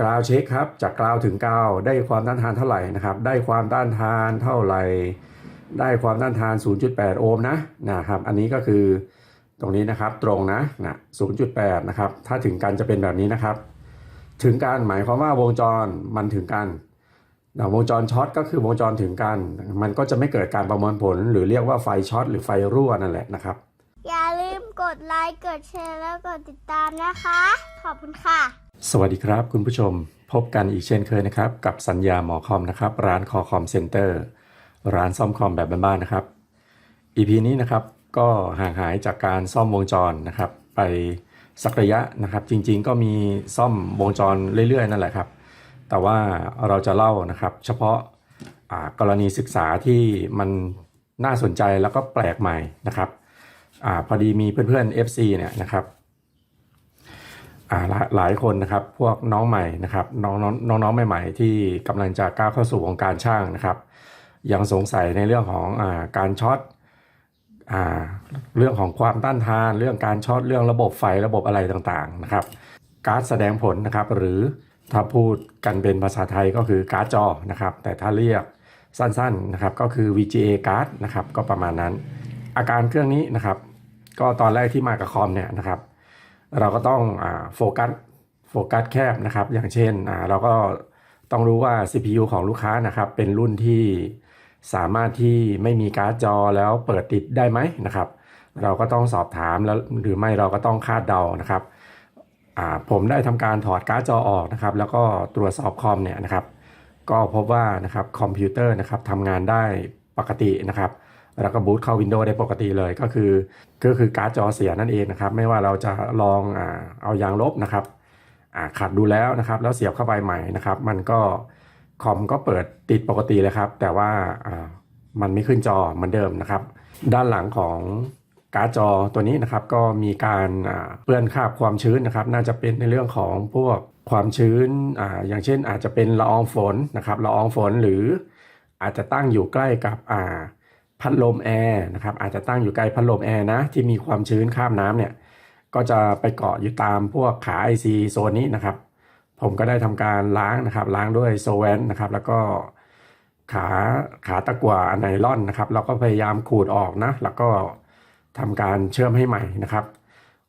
กราวเช็คครับจากกราวถึงกราวได้ความต้านทานเท่าไหร่นะครับ ได้ความต้านทานเท่าไหร่ ได้ความต้านทาน 0.8 โอห์มนะนะครับ อันนี้ก็คือตรงนี้นะครับตรงนะนะ 0.8 นะครับ ถ้าถึงกันจะเป็นแบบนี้นะครับ ถึงกันหมายความว่าวงจรมันถึงกันนะวงจรช็อตก็คือวงจรถึงกัน มันก็จะไม่เกิดการประมวลผล หรือเรียกว่าไฟช็อตหรือไฟรั่วนั่นแหละนะครับ อย่าลืมกดไลค์ กดแชร์ แล้วกดติดตามนะคะ ขอบคุณค่ะ สวัสดีครับคุณผู้ชม พบกันอีกเช่นเคยนะครับ กับสัญญาหมอคอมนะครับ ร้านคอคอมเซ็นเตอร์ร้านซ่อมคอมแบบบ้านๆนะครับ EP นี้นะครับก็ห่างหายจากการซ่อมวงจรนะครับ ไปสักระยะนะครับ จริงๆ ก็มีซ่อมวงจรเรื่อยๆ นั่นแหละครับ แต่ว่าเราจะเล่านะครับ เฉพาะกรณีศึกษาที่มันน่าสนใจแล้วก็แปลกใหม่นะครับอพอดีมีเพื่อนๆ FC เนี่ยนะครับ หลายหลายคนนะครับพวกน้องใหม่นะครับน้องน้องน้องใหม่ ๆ ที่กำลังจะก้าวเข้าสู่วงการช่างนะครับ ยังสงสัยในเรื่องของอาการช็อตอ่าเรื่องของความต้านทาน เรื่องการช็อตเรื่องระบบไฟระบบอะไรต่างๆนะครับการ์ดแสดงผลนะครับหรือถ้าพูดกันเป็นภาษาไทยก็คือการ์ดจอนะครับ แต่ถ้าเรียกสั้นๆนะครับก็คือ VGA การ์ดนะครับก็ประมาณนั้น อาการเครื่องนี้นะครับ ก็ตอนแรกที่มากับคอมเนี่ยนะครับ เราก็ต้องโฟกัสโฟกัสแคบนะครับ อย่างเช่นเราก็ต้องรู้ว่า CPU ของลูกค้านะครับเป็นรุ่นที่สามารถที่ไม่มีการ์ดจอแล้วเปิดติดได้ไหมนะครับ เราก็ต้องสอบถามแล้วหรือไม่เราก็ต้องคาดเดานะครับผมได้ทำการถอดการ์ดจอออกนะครับ แล้วก็ตรวจสอบคอมเนี่ยนะครับ ก็พบว่านะครับคอมพิวเตอร์นะครับทำงานได้ปกตินะครับ แล้วก็บูตเข้า Windows ได้ปกติเลยก็คือก็คือการ์ดจอเสียนั่นเองนะครับ ไม่ว่าเราจะลองอเอายางลบนะครับขัดดูแล้วนะครับ แล้วเสียบเข้าไปใหม่นะครับ มันก็คอมก็เปิดติดปกติเลยครับ แต่ว่ามันไม่ขึ้นจอเหมือนเดิมนะครับ ด้านหลังของการ์ดจอตัวนี้นะครับก็มีการเปื้อนคราบความชื้นนะครับ น่าจะเป็นในเรื่องของพวกความชื้นออย่างเช่นอาจจะเป็นละอองฝนนะครับละอองฝนหรืออาจจะตั้งอยู่ใกล้กับอ่า พัดลมแอร์นะครับอาจจะตั้งอยู่ใกล้พัดลมแอร์นะที่มีความชื้นข้ามน้ำเนี่ยก็จะไปเกาะอยู่ตามพวกขา IC โซนนี้นะครับ ผมก็ได้ทำการล้างนะครับ ล้างด้วยโซแวนนะครับ แล้วก็ขาขาตะกั่วไนลอนนะครับ เราก็พยายามขูดออกนะ แล้วก็ทำการเชื่อมให้ใหม่นะครับ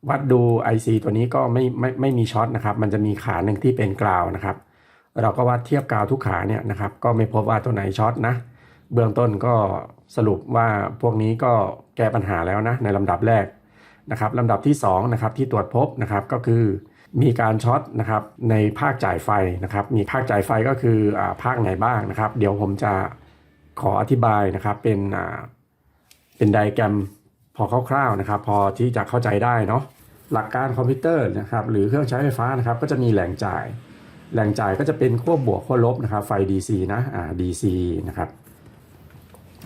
วัดดู IC ตัวนี้ก็ไม่ไม่ไม่มีช็อตนะครับ มันจะมีขาหนึ่งที่เป็นกราวนะครับ เราก็วัดเทียบกาวทุกขาเนี่ยนะครับ ก็ไม่พบว่าตัวไหนช็อตนะ เบื้องต้นก็สรุปว่าพวกนี้ก็แก้ปัญหาแล้วนะในลำดับแรกนะครับลำดับที่2นะครับที่ตรวจพบนะครับก็คือมีการช็อตนะครับในภาคจ่ายไฟนะครับ มีภาคจ่ายไฟก็คืออาภาคไหนบ้างนะครับ เดี๋ยวผมจะขออธิบายนะครับเป็นอ่าเป็นไดแกรมพอคร่าวๆนะครับ พอที่จะเข้าใจได้เนาะหลักการคอมพิวเตอร์นะครับ หรือเครื่องใช้ไฟฟ้านะครับ ก็จะมีแหล่งจ่าย แหล่งจ่ายก็จะเป็นขั้วบวกขั้วลบนะครับ ไฟ DC นะอ่า DC นะครับ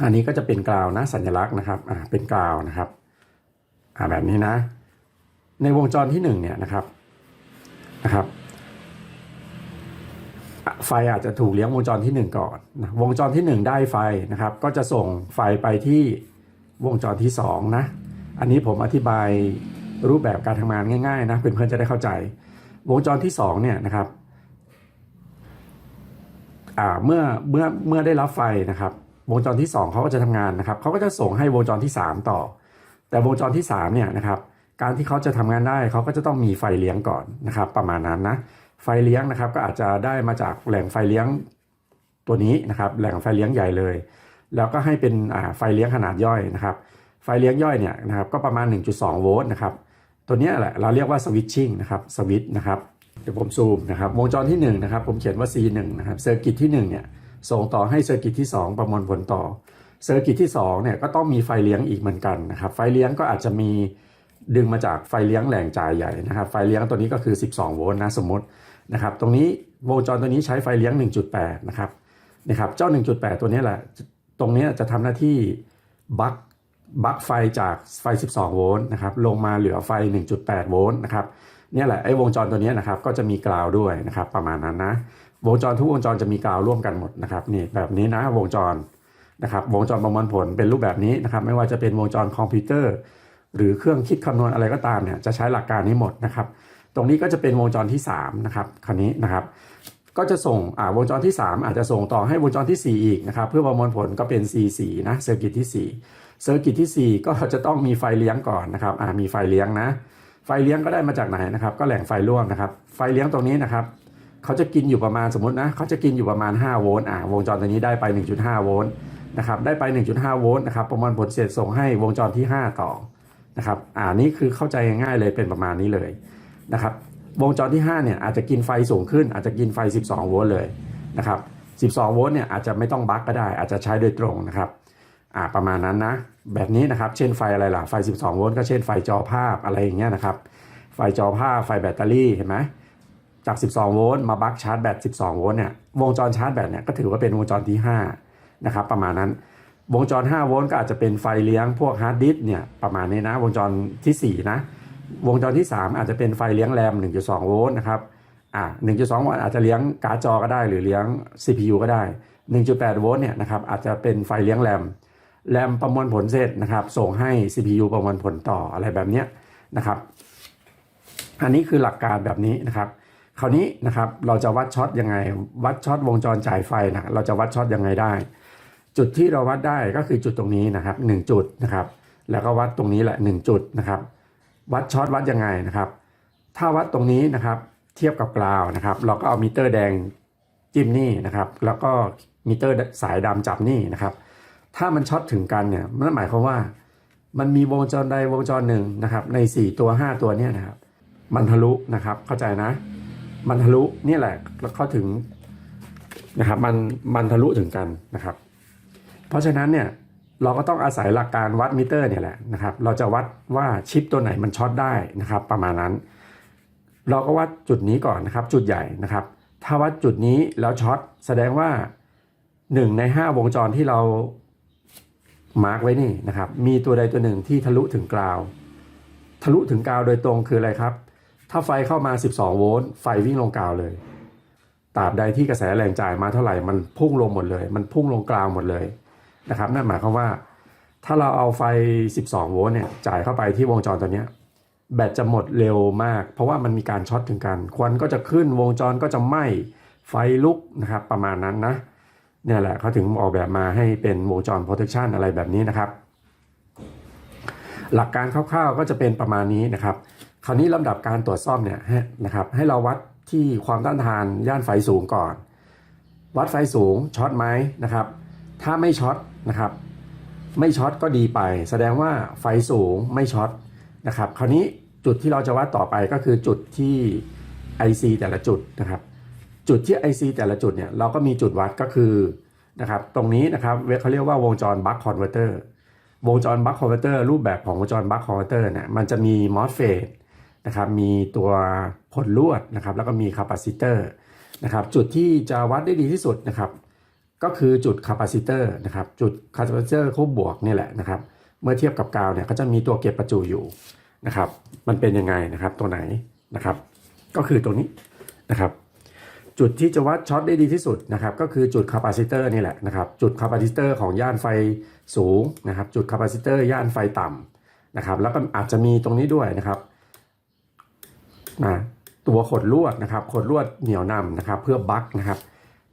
อันนี้ก็จะเป็นกราวนะสัญลักษณ์นะครับอ่าเป็นกราวนะครับอ่าแบบนี้นะ ในวงจรที่หนึ่งเนี่ยนะครับนะครับไฟอาจจะถูกเลี้ยงวงจรที่หนึ่งก่อนนะวงจรที่หนึ่งได้ไฟนะครับ ก็จะส่งไฟไปที่วงจรที่สองนะอันนี้ผมอธิบายรูปแบบการทำงานง่ายๆนะเพื่อนๆจะได้เข้าใจ วงจรที่สองเนี่ยนะครับอ่าเมื่อเมื่อเมื่อได้รับไฟนะครับ วงจรที่ 2 เขาก็จะทำงานนะครับเขาก็จะส่งให้วงจรที่ 3 ต่อ แต่วงจรที่3เนี่ยนะครับการที่เขาจะทำงานได้เขาก็จะต้องมีไฟเลี้ยงก่อนนะครับ ประมาณนั้นนะไฟเลี้ยงนะครับก็อาจจะได้มาจากแหล่งไฟเลี้ยงตัวนี้นะครับแหล่งไฟเลี้ยงใหญ่เลย แล้วก็ให้เป็นไฟเลี้ยงขนาดย่อยนะครับ ไฟเลี้ยงย่อยเนี่ยนะครับก็ประมาณ 1.2 โวลต์นะครับตัวนี้แหละเราเรียกว่าสวิตชิ่งนะครับสวิตนะครับเดี๋ยวผมซูมนะครับวงจรที่1นะครับผมเขียนว่า C1 นะครับเซอร์กิตที่1เนี่ย ส่งต่อให้เซอร์กิตที่ 2 ประมวลผลต่อเซอร์กิตที่2เนี่ยก็ต้องมีไฟเลี้ยงอีกเหมือนกันนะครับไฟเลี้ยงก็อาจจะมีดึงมาจากไฟเลี้ยงแหล่งจ่ายใหญ่นะครับไฟเลี้ยงตัวนี้ก็คือ 12 โวลต์นะสมมตินะครับตรงนี้วงจรตัวนี้ใช้ไฟเลี้ยง 1.8 นะครับนะครับเจ้า 1.8 ตัวนี้แหละตรงนี้จะทำหน้าที่บัคบัคไฟจากไฟ 12 โวลต์นะครับลงมาเหลือไฟ 1.8 โวลต์นะครับเนี่ยแหละไอ้วงจรตัวนี้นะครับก็จะมีกราวด้วยนะครับประมาณนั้นนะ วงจรทุกวงจรจะมีกาวร่วมกันหมดนะครับนี่แบบนี้นะวงจรนะครับวงจรประมวลผลเป็นรูปแบบนี้นะครับ ไม่ว่าจะเป็นวงจรคอมพิวเตอร์ หรือเครื่องคิดคำนวณอะไรก็ตามเนี่ยจะใช้หลักการนี้หมดนะครับ ตรงนี้ก็จะเป็นวงจรที่3นะครับคราวนี้นะครับก็จะส่งอ่าวงจรที่ 3 อาจจะส่งต่อให้วงจรที่ 4 อีกนะครับ เพื่อประมวลผลก็เป็น C4 นะเซอร์กิตที่4เซอร์กิตที่ 4 ก็จะต้องมีไฟเลี้ยงก่อนนะครับอ่ามีไฟเลี้ยงนะ ไฟเลี้ยงก็ได้มาจากไหนนะครับ ก็แหล่งไฟร่วมนะครับ ไฟเลี้ยงตรงนี้นะครับ เขาจะกินอยู่ประมาณสมมตินะเขาจะกินอยู่ประมาณ 5 โวลต์อ่าวงจรตัวนี้ได้ไป 1.5 โวลต์นะครับได้ไป 1.5 โวลต์นะครับประมวลผลเสร็จส่งให้วงจรที่ 5 ต่อนะครับอ่านี่คือเข้าใจง่ายเลยเป็นประมาณนี้เลยนะครับวงจรที่5เนี่ยอาจจะกินไฟสูงขึ้นอาจจะกินไฟ 12 โวลต์เลยนะครับ12 โวลต์เนี่ยอาจจะไม่ต้องบั๊กก็ได้ อาจจะใช้โดยตรงนะครับอ่าประมาณนั้นนะแบบนี้นะครับเช่นไฟอะไรล่ะไฟ 12 โวลต์ก็เช่นไฟจอภาพอะไรอย่างเงี้ยนะครับไฟจอภาพไฟแบตเตอรี่เห็นไหม จาก 12 โวลต์มาบั๊กชาร์จแบต 12 โวลต์เนี่ยวงจรชาร์จแบตเนี่ยก็ถือว่าเป็นวงจรที่5นะครับประมาณนั้นวงจร 5 โวลต์ก็อาจจะเป็นไฟเลี้ยงพวกฮาร์ดดิสก์เนี่ยประมาณนี้นะ วงจรทีสี่ 4 นะ วงจรที่ 3 อาจจะเป็นไฟเลี้ยงแรม 1.2 โวลต์นะครับอ่า1.2 โวลต์อาจจะเลี้ยงการ์ดจอก็ได้ หรือเลี้ยง CPU ก็ได้ 1.8 โวลต์เนี่ยนะครับอาจจะเป็นไฟเลี้ยงแรมแรมประมวลผลเสร็จนะครับส่งให้ CPU ประมวลผลต่ออะไรแบบเนี้ยนะครับ อันนี้คือหลักการแบบนี้นะครับ คราวนี้นะครับเราจะวัดช็อตยังไง วัดช็อตวงจรจ่ายไฟนะเราจะวัดช็อตยังไงได้ จุดที่เราวัดได้ก็คือจุดตรงนี้นะครับหนึ่งจุดนะครับ แล้วก็วัดตรงนี้แหละหนึ่งจุดนะครับ วัดช็อตวัดยังไงนะครับ ถ้าวัดตรงนี้นะครับ เทียบกับกราวนะครับ เราก็เอามิเตอร์แดงจิ้มนี่นะครับ แล้วก็มิเตอร์สายดำจับนี่นะครับ ถ้ามันช็อตถึงกันเนี่ยนั่นหมายความว่า มันมีวงจรใดวงจรหนึ่งนะครับ ใน 4 ตัว 5 ตัวเนี่ยนะครับ มันทะลุนะครับเข้าใจนะ มันทะลุนี่แหละแล้วเข้าถึงนะครับมันมันทะลุถึงกันนะครับ เพราะฉะนั้นเนี่ยเราก็ต้องอาศัยหลักการวัดมิเตอร์เนี่ยแหละนะครับเราจะวัดว่าชิปตัวไหนมันช็อตได้นะครับ ประมาณนั้น เราก็วัดจุดนี้ก่อนนะครับ จุดใหญ่นะครับ ถ้าวัดจุดนี้แล้วช็อตแสดงว่า 1 ใน 5 วงจรที่เรามาร์กไว้นี่นะครับมีตัวใดตัวหนึ่งที่ทะลุถึงกราว ทะลุถึงกราวโดยตรงคืออะไรครับ ถ้าไฟเข้ามา 12 โวลต์ไฟวิ่งลงกราวเลยตราบใดที่กระแสแรงจ่ายมาเท่าไหร่มันพุ่งลงหมดเลย มันพุ่งลงกราวหมดเลยนะครับนั่นหมายความว่า ถ้าเราเอาไฟ 12 โวลต์เนี่ยจ่ายเข้าไปที่วงจรตัวเนี้ยแบตจะหมดเร็วมาก เพราะว่ามันมีการช็อตถึงกัน ควันก็จะขึ้นวงจรก็จะไหม้ไฟลุกนะครับประมาณนั้นนะเนี่ยแหละเขาถึงออกแบบมาให้เป็นวงจร protection อะไรแบบนี้นะครับ หลักการคร่าวๆก็จะเป็นประมาณนี้นะครับ คราวนี้ลำดับการตรวจซ่อมเนี่ยนะครับให้เราวัดที่ความต้านทานย่านไฟสูงก่อน วัดไฟสูงช็อตไหมนะครับ ถ้าไม่ช็อตนะครับ ไม่ช็อตก็ดีไป แสดงว่าไฟสูงไม่ช็อตนะครับ คราวนี้จุดที่เราจะวัดต่อไปก็คือจุดที่ IC แต่ละจุดนะครับ จุดที่ IC แต่ละจุดเนี่ยเราก็มีจุดวัดก็คือนะครับตรงนี้นะครับเวเขาเรียกว่าวงจรบัคคอนเวอร์เตอร์วงจรบัคคอนเวอร์เตอร์รูปแบบของวงจรบัคคอนเวอร์เตอร์เนี่ยมันจะมีมอสเฟต นะครับมีตัวผลลวดนะครับแล้วก็มีคาปาซิเตอร์นะครับจุดที่จะวัดได้ดีที่สุดนะครับก็คือจุดคาปาซิเตอร์นะครับจุดคาปาซิเตอร์คู่บวกนี่แหละนะครับเมื่อเทียบกับกาวเนี่ยก็จะมีตัวเก็บประจุอยู่นะครับมันเป็นยังไงนะครับตัวไหนนะครับก็คือตัวนี้นะครับจุดที่จะวัดช็อตได้ดีที่สุดนะครับก็คือจุดคาปาซิเตอร์นี่แหละนะครับจุดคาปาซิเตอร์ของย่านไฟสูงนะครับจุดคาปาซิเตอร์ย่านไฟต่ำนะครับแล้วก็อาจจะมีตรงนี้ด้วยนะครับ นะตัวขดลวดนะครับขดลวดเหนียวนำนะครับ เพื่อบักนะครับ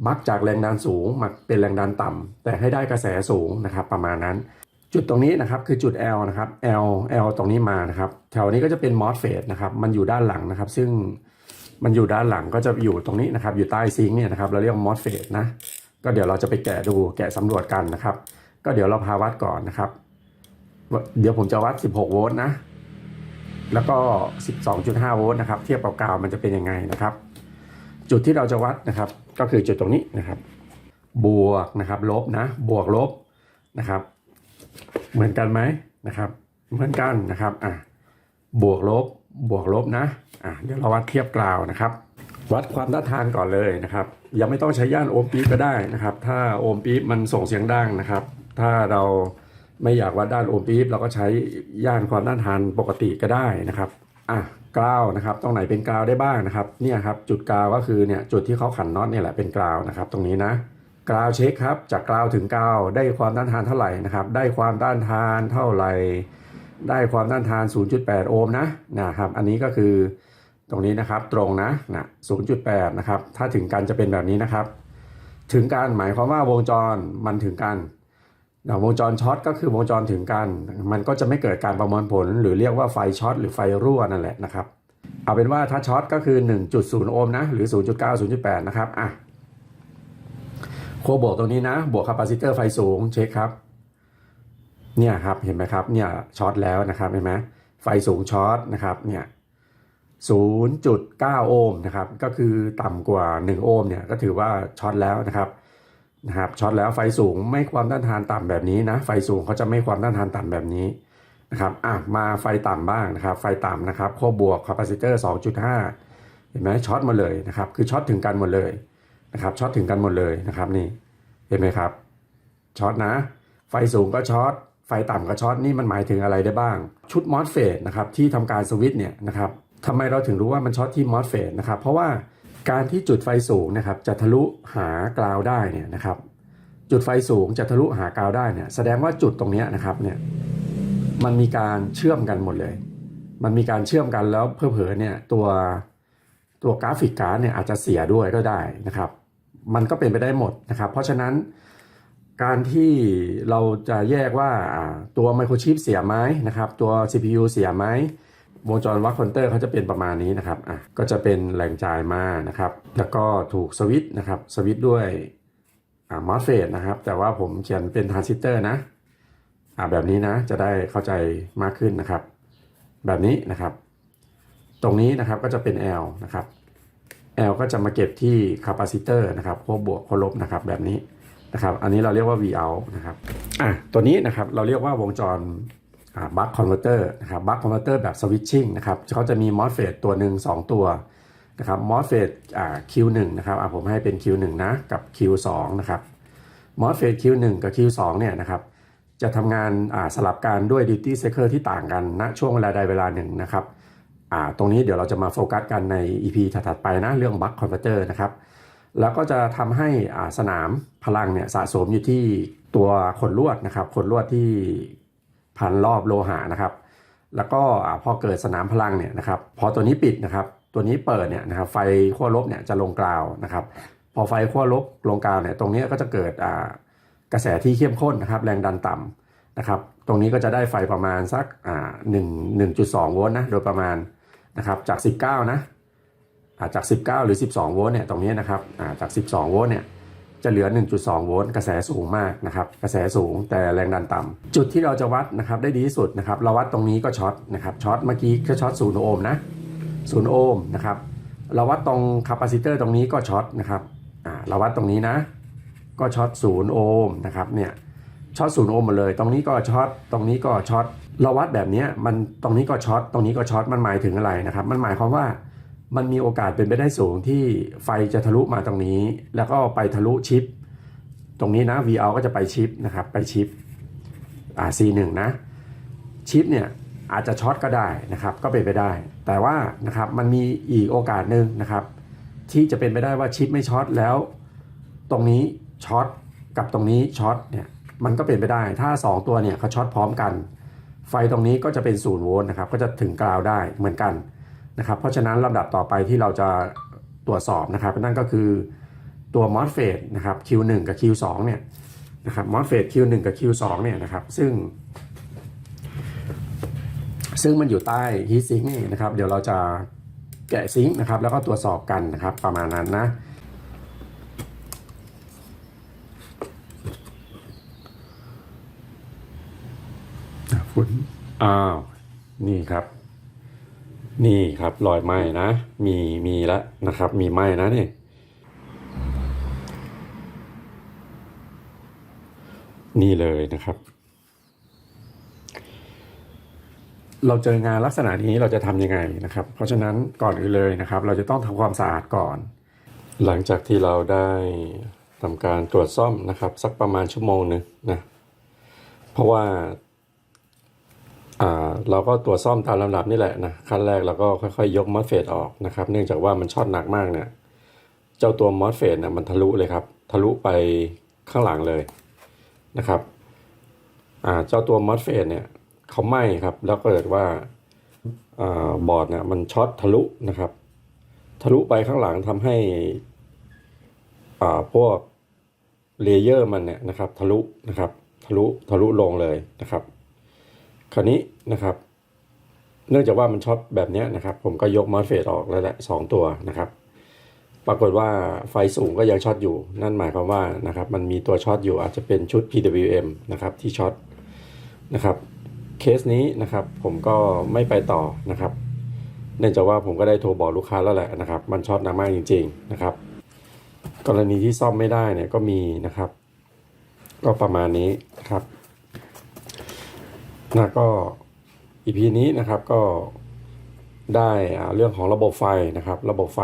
บักจากแรงดันสูงมาเป็นแรงดันต่ำแต่ให้ได้กระแสสูงนะครับ ประมาณนั้น จุดตรงนี้นะครับคือจุด L นะครับ L L ตรงนี้มานะครับแถวนี้ก็จะเป็นมอสเฟตนะครับ มันอยู่ด้านหลังนะครับ ซึ่งมันอยู่ด้านหลังก็จะอยู่ตรงนี้นะครับ อยู่ใต้ซิงค์เนี่ยนะครับ เราเรียกมอสเฟตนะ ก็เดี๋ยวเราจะไปแกะดูแกะสำรวจกันนะครับ ก็เดี๋ยวเราพาวัดก่อนนะครับ เดี๋ยวผมจะวัด 16 โวลต์นะ แล้วก็ 12.5 โวลต์นะครับ เทียบกับกาวมันจะเป็นยังไงนะครับ จุดที่เราจะวัดนะครับ ก็คือจุดตรงนี้นะครับ บวกนะครับลบนะ บวกลบนะครับ เหมือนกันไหมนะครับ เหมือนกันนะครับอะบวกลบบวกลบนะอะเดี๋ยวเราวัดเทียบกราวนะครับ วัดความต้านทานก่อนเลยนะครับ ยังไม่ต้องใช้ย่านโอห์มปี๊บก็ได้นะครับ ถ้าโอห์มปี๊บมันส่งเสียงดังนะครับ ถ้าเรา ไม่อยากวัดด้านโอห์มปี๊บเราก็ใช้ย่านความต้านทานปกติก็ได้นะครับอะกราวนะครับ ตรงไหนเป็นกราวได้บ้างนะครับเนี่ยครับจุดกราวก็คือเนี่ยจุดที่เขาขันน็อตเนี่ยแหละเป็นกราวนะครับ ตรงนี้นะกราวเช็คครับ จากกราวถึงกราวได้ความต้านทานเท่าไหร่นะครับ ได้ความต้านทานเท่าไหร่ ได้ความต้านทาน 0.8 โอห์มนะนะครับ อันนี้ก็คือตรงนี้นะครับตรงนะนะ 0.8 นะครับ ถ้าถึงกันจะเป็นแบบนี้นะครับ ถึงกันหมายความว่าวงจรมันถึงกัน วงจรช็อตก็คือวงจรถึงกัน มันก็จะไม่เกิดการประมวลผล หรือเรียกว่าไฟช็อตหรือไฟรั่วนั่นแหละนะครับ เอาเป็นว่าถ้าช็อตก็คือ 1.0 โอห์มนะ หรือ 0.9 0.8 นะครับอะขั้วบวกตรงนี้นะ บวกคาปาซิเตอร์ไฟสูงเช็คครับเนี่ยครับเห็นไหมครับเนี่ยช็อตแล้วนะครับเห็นไหมไฟสูงช็อตนะครับเนี่ย0.9 โอห์มนะครับก็คือต่ำกว่า 1 โอห์มเนี่ยก็ถือว่าช็อตแล้วนะครับ นะครับช็อตแล้วไฟสูงไม่ความต้านทานต่ำแบบนี้นะ ไฟสูงเขาจะไม่ความต้านทานต่ำแบบนี้นะครับอะมาไฟต่ำบ้างนะครับ ไฟต่ำนะครับขั้วบวกคาปาซิเตอร์2.5 เห็นไหมช็อตหมาเลยนะครับ คือช็อตถึงกันหมดเลยนะครับช็อตถึงกันหมดเลยนะครับนี่เห็นไหมครับช็อตนะ ไฟสูงก็ช็อตไฟต่ำก็ช็อตนี่มันหมายถึงอะไรได้บ้าง ชุดมอสเฟตนะครับที่ทำการสวิตช์เนี่ยนะครับทำไมเราถึงรู้ว่ามันช็อตที่มอสเฟตนะครับเพราะว่า การที่จุดไฟสูงนะครับจะทะลุหากราวได้เนี่ยนะครับ จุดไฟสูงจะทะลุหากราวได้เนี่ยแสดงว่าจุดตรงนี้นะครับเนี่ยมันมีการเชื่อมกันหมดเลย มันมีการเชื่อมกันแล้วเผลอๆเนี่ยตัวตัวกราฟิกการ์ดเนี่ยอาจจะเสียด้วยก็ได้นะครับ มันก็เป็นไปได้หมดนะครับ เพราะฉะนั้นการที่เราจะแยกว่าอ่าตัวไมโครชิปเสียไหมนะครับ ตัว CPU เสียไหม วงจรวัดคอนเตอร์เขาจะเป็นประมาณนี้นะครับอะก็จะเป็นแหล่งจ่ายมานะครับ แล้วก็ถูกสวิต์นะครับสวิต์ด้วยอ่ามอสเฟตนะครับ แต่ว่าผมเขียนเป็นทรานซิสเตอร์นะอ่าแบบนี้นะจะได้เข้าใจมากขึ้นนะครับ แบบนี้นะครับ ตรงนี้นะครับก็จะเป็น L นะครับ L ก็จะมาเก็บที่คาปาซิเตอร์นะครับขั้วบวกขั้วลบนะครับแบบนี้นะครับ อันนี้เราเรียกว่า V out นะครับอะตัวนี้นะครับเราเรียกว่าวงจร บัคคอนเวอร์เตอร์นะครับบัคคอนเวอร์เตอร์แบบสวิตชิ่งนะครับเขาจะมีมอสเฟตตัวหนึ่งสองตัวนะครับมอสเฟตอ่า Q1 นะครับอ่าผมให้เป็น Q1 นะกับ Q2 นะครับมอสเฟต Q1 กับ Q2 เนี่ยนะครับจะทำงานอ่าสลับกันด้วย duty cycle ที่ต่างกันณช่วงเวลาใดเวลาหนึ่งนะครับอ่าตรงนี้เดี๋ยวเราจะมาโฟกัสกันใน EP ถัดๆไปนะเรื่อง buck converter นะครับแล้วก็จะทำให้อ่าสนามพลังเนี่ยสะสมอยู่ที่ตัวขนลวดนะครับขนลวดที่ พันรอบโลหะนะครับ แล้วก็พอเกิดสนามพลังเนี่ยนะครับ พอตัวนี้ปิดนะครับ ตัวนี้เปิดเนี่ยนะครับ ไฟขั้วลบเนี่ยจะลงกราวนะครับ พอไฟขั้วลบลงกราวเนี่ย ตรงนี้ก็จะเกิดกระแสที่เข้มข้นนะครับ แรงดันต่ำนะครับ ตรงนี้ก็จะได้ไฟประมาณสักหนึ่งหนึ่งจุดสองโวลต์นะ โดยประมาณนะครับ จาก 19 นะอ่าจาก 19 หรือ 12 โวลต์เนี่ย ตรงนี้นะครับอ่าจาก 12 โวลต์เนี่ย จะเหลือ 1.2 โวลต์กระแสสูงมากนะครับกระแสสูงแต่แรงดันต่ำจุดที่เราจะวัดนะครับได้ดีที่สุดนะครับเราวัดตรงนี้ก็ช็อตนะครับช็อตเมื่อกี้ก็ช็อต0โอห์มนะ0โอห์มนะครับเราวัดตรงคาปาซิเตอร์ตรงนี้ก็ช็อตนะครับอ่าเราวัดตรงนี้นะ ก็ช็อตศูนย์โอห์มนะครับเนี่ยช็อตศูนย์โอห์มหมดเลย ตรงนี้ก็ช็อตตรงนี้ก็ช็อตเราวัดแบบนี้มันตรงนี้ก็ช็อตตรงนี้ก็ช็อตมันหมายถึงอะไรนะครับมันหมายความว่า มันมีโอกาสเป็นไปได้สูงที่ไฟจะทะลุมาตรงนี้ แล้วก็ไปทะลุชิป ตรงนี้นะ V out ก็จะไปชิปนะครับ ไปชิปอ่า C1 นะ ชิปเนี่ยอาจจะช็อตก็ได้นะครับ ก็เป็นไปได้ แต่ว่านะครับมันมีอีกโอกาสหนึ่งนะครับ ที่จะเป็นไปได้ว่าชิปไม่ช็อตแล้ว ตรงนี้ช็อตกับตรงนี้ช็อตเนี่ยมันก็เป็นไปได้ ถ้า 2 ตัวเนี่ยเขาช็อตพร้อมกัน ไฟตรงนี้ก็จะเป็น0โวลต์นะครับ ก็จะถึงกราวได้เหมือนกัน นะครับเพราะฉะนั้นลำดับต่อไปที่เราจะตรวจสอบนะครับนั่นก็คือตัว MOSFET นะครับ Q1 กับ Q2 เนี่ยนะครับ MOSFET Q1 กับ Q2 เนี่ยนะครับซึ่ง ซึ่งมันอยู่ใต้ heat sink นี่นะครับ เดี๋ยวเราจะแกะซิงนะครับแล้วก็ตรวจสอบกันนะครับประมาณนั้นนะฝุ่นอ้าว นี่ครับ นี่ครับรอยไหม้นะ มีมีแล้วนะครับ มีไหม้นะนี่นี่เลยนะครับ เราเจองานลักษณะนี้เราจะทำยังไงนะครับ เพราะฉะนั้นก่อนอื่นเลยนะครับ เราจะต้องทำความสะอาดก่อน หลังจากที่เราได้ทำการตรวจซ่อมนะครับ สักประมาณชั่วโมงหนึ่งนะเพราะว่า อ่าเราก็ตรวจซ่อมตามลำดับนี่แหละนะขั้นแรกเราก็ค่อยๆ ยกมอสเฟตออกนะครับ เนื่องจากว่ามันช็อตหนักมากเนี่ย เจ้าตัวมอสเฟตเนี่ยมันทะลุเลยครับ ทะลุไปข้างหลังเลยนะครับอ่าเจ้าตัวมอสเฟตเนี่ยเขาไหม้ครับ แล้วเกิดว่าอ่าบอร์ดเนี่ยมันช็อตทะลุนะครับ ทะลุไปข้างหลังทำให้อ่าพวกเลเยอร์มันเนี่ยนะครับ ทะลุนะครับ ทะลุทะลุลงเลยนะครับ คราวนี้นะครับ เนื่องจากว่ามันช็อตแบบนี้นะครับ ผมก็ยกมอสเฟตออกแล้วแหละสองตัวนะครับ ปรากฏว่าไฟสูงก็ยังช็อตอยู่ นั่นหมายความว่านะครับ มันมีตัวช็อตอยู่อาจจะเป็นชุด PWM นะครับที่ช็อตนะครับ เคสนี้นะครับ ผมก็ไม่ไปต่อนะครับ เนื่องจากว่าผมก็ได้โทรบอกลูกค้าแล้วแหละนะครับ มันช็อตหนักมากจริง ๆนะครับ กรณีที่ซ่อมไม่ได้เนี่ยก็มีนะครับ ก็ประมาณนี้นะครับ นะก็ EP นี้นะครับก็ได้อ่าเรื่องของระบบไฟนะครับ ระบบไฟ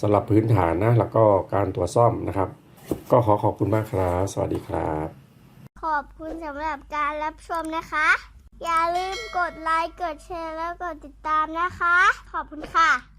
สำหรับพื้นฐานนะแล้วก็การตรวจซ่อมนะครับ ก็ขอขอบคุณมากครับ สวัสดีครับ ขอบคุณสำหรับการรับชมนะคะ อย่าลืมกดไลค์ กดแชร์ แล้วกดติดตามนะคะ ขอบคุณค่ะ